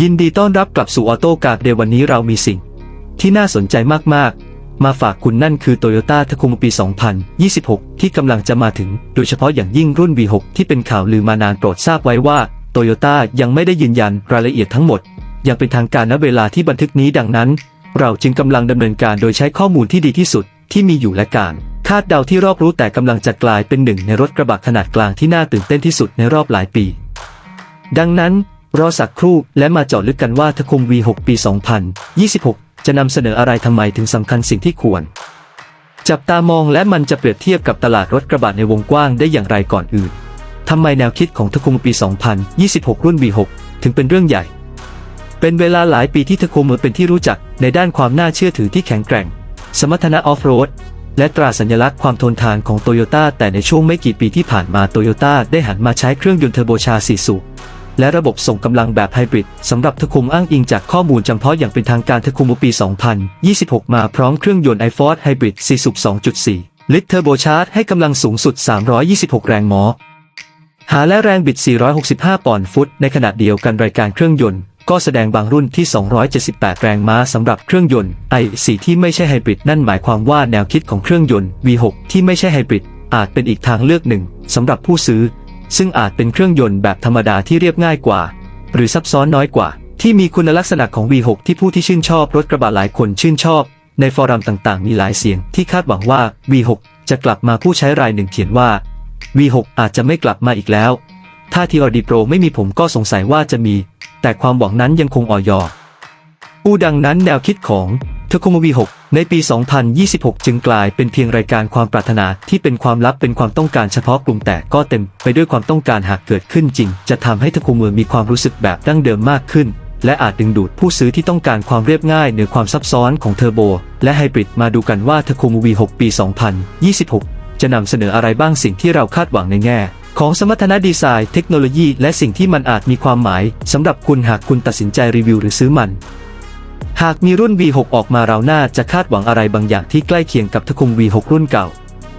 ยินดีต้อนรับกลับสู่ออโต้การ์ดเดวันนี้เรามีสิ่ง ที่น่าสนใจมาก ๆ มาฝากคุณนั่นคือ Toyota t a c o m ปี 2026 ที่กำลังจะมาถึง โดยเฉพาะอย่างยิ่งรุ่น V6 ที่เป็นข่าวลือมานานโปรดทราบไว้ว่า Toyota ยังไม่ได้ยืนยันรายละเอียดทั้งหมด ยังเป็นทางการณเวลาที่บันทึกนี้ดังนั้น เราจึงกำลังดำเนินการโดยใช้ข้อมูลที่ดีที่สุดที่มีอยู่และการ คาดเดาที่รอบรู้แต่กำลังจะกลายเป็นหนึ่งในรถกระบะขนาดกลางที่น่าตื่นเต้นที่สุดในรอบหลายปี ดังนั้น รอสักครู่และมาเจาะลึกกันว่าทคม V6 ปี 2026 จะนำเสนออะไรทำไมถึงสำคัญสิ่งที่ควร จับตามองและมันจะเปรียบเทียบกับตลาดรถกระบะในวงกว้างได้อย่างไรก่อนอื่นทำไมแนวคิดของทคมปี 2026 รุ่น V6 ถึงเป็นเรื่องใหญ่ เป็นเวลาหลายปีที่ทคมเป็นที่รู้จักในด้านความน่าเชื่อถือที่แข็งแกร่ง สมรรถนะออฟโรดและตราสัญลักษณ์ความทนทานของโตโยต้าแต่ในช่วงไม่กี่ปีที่ผ่านมาโตโยต้าได้หันมาใช้เครื่องยนต์เทอร์โบชา4สูบ และระบบส่งกำลังแบบไฮบริดสำหรับทคุมอ้างอิงจากข้อมูลจำเพาะอย่างเป็นทางการทคุมปี 2026 มาพร้อมเครื่องยนต์ i4 ไฮบริด4สูบ2.4 ลิตรเทอร์โบชาร์จให้กำลังสูงสุด 326 แรงม้อหาและแรงบิด 465 ปอนด์ฟุต ในขณะเดียวกันรายการเครื่องยนต์ ก็แสดงบางรุ่นที่ 278 แรงม้าสำหรับเครื่องยนต์ i4 ที่ไม่ใช่ไฮบริดนั่นหมายความว่าแนวคิดของเครื่องยนต์ V6 ที่ไม่ใช่ไฮบริดอาจเป็นอีกทางเลือกหนึ่งสำหรับผู้ซื้อ ซึ่งอาจเป็นเครื่องยนต์แบบธรรมดาที่เรียบง่ายกว่า หรือซับซ้อนน้อยกว่า ที่มีคุณลักษณะของ V6 ที่ผู้ที่ชื่นชอบรถกระบะหลายคนชื่นชอบ ในฟอรัมต่างๆ มีหลายเสียงที่คาดหวังว่า V6 จะกลับมาผู้ใช้รายหนึ่งเขียนว่า V6 อาจจะไม่กลับมาอีกแล้ว ถ้าทีออดีโปรไม่มีผมก็สงสัยว่าจะมี แต่ความหวังนั้นยังคงอ่อยออูดังนั้นแนวคิดของ เทโคโมวี6ในปี 2026 จึงกลายเป็นเพียงรายการความปรารถนาที่เป็นความลับเป็นความต้องการเฉพาะกลุ่มแต่ก็เต็มไปด้วยความต้องการหากเกิดขึ้นจริง จะทำให้เทโคโมมีความรู้สึกแบบดั้งเดิมมากขึ้น และอาจดึงดูดผู้ซื้อที่ต้องการความเรียบง่ายเหนือความซับซ้อนของเทอร์โบ และไฮบริดมาดูกันว่าเทโคโมวี6ปี 2026 จะนำเสนออะไรบ้างสิ่งที่เราคาดหวังในแง่ของสมรรถนะดีไซน์เทคโนโลยี และสิ่งที่มันอาจมีความหมายสำหรับคุณหากคุณตัดสินใจรีวิวหรือซื้อมัน หากมีรุ่น V6 ออกมาเราน่าจะคาดหวังอะไรบางอย่างที่ใกล้เคียงกับทคุม V6 รุ่นเก่า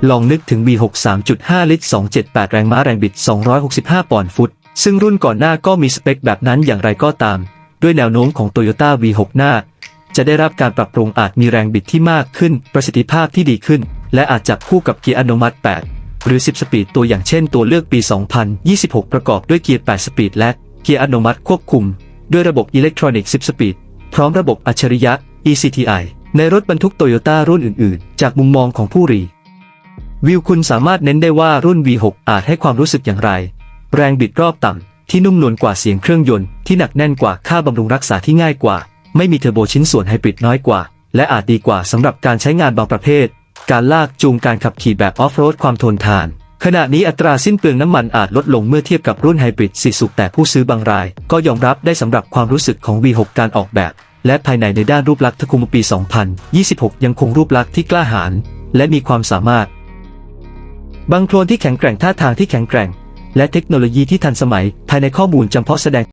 ลองนึกถึง V6 3.5 ลิตร 278 แรงม้าแรงบิด 265 ปอนด์ฟุต ซึ่งรุ่นก่อนหน้าก็มีสเปคแบบนั้นอย่างไรก็ตาม ด้วยแนวโน้มของ Toyota V6 หน้า จะได้รับการปรับปรุงอาจมีแรงบิดที่มากขึ้น ประสิทธิภาพที่ดีขึ้น และอาจจับคู่กับเกียร์อัตโนมัติ 8 หรือ 10 สปีดตัวอย่างเช่นตัวเลือกปี 2026 ประกอบด้วยเกียร์ 8 สปีดและเกียร์อัตโนมัติควบคุม ด้วยระบบอิเล็กทรอนิกส์ 10 สปีด ร้อมระบบอัจฉริยะ ECTI ในรถบรรทุกโตโยต้ารุ่นอื่นๆ จากมุมมองของผู้รีวิวคุณสามารถเน้นได้ว่ารุ่น V6 อาจให้ความรู้สึกอย่างไร แรงบิดรอบต่ำที่นุ่มนวลกว่าเสียงเครื่องยนต์ที่หนักแน่นกว่าค่าบำรุงรักษาที่ง่ายกว่า ไม่มีเทอร์โบชิ้นส่วนไฮบริดน้อยกว่า และอาจดีกว่าสำหรับการใช้งานบางประเภท การลากจูงการขับขี่แบบออฟโรดความทนทาน ขณะนี้อัตราสิ้นเปลืองน้ำมันอาจลดลงเมื่อเทียบกับรุ่นไฮบริด4สูบแต่ผู้ซื้อบางราย ก็ยอมรับได้สำหรับความรู้สึกของ V6 การออกแบบ และภายในในด้านรูปลักษณ์ทคุมปี 2026 ยังคงรูปลักษณ์ที่กล้าหาญและมีความสามารถ บางโคลนที่แข็งแกร่งท่าทางที่แข็งแกร่ง และเทคโนโลยีที่ทันสมัยภายในข้อมูลจำเพาะแสดง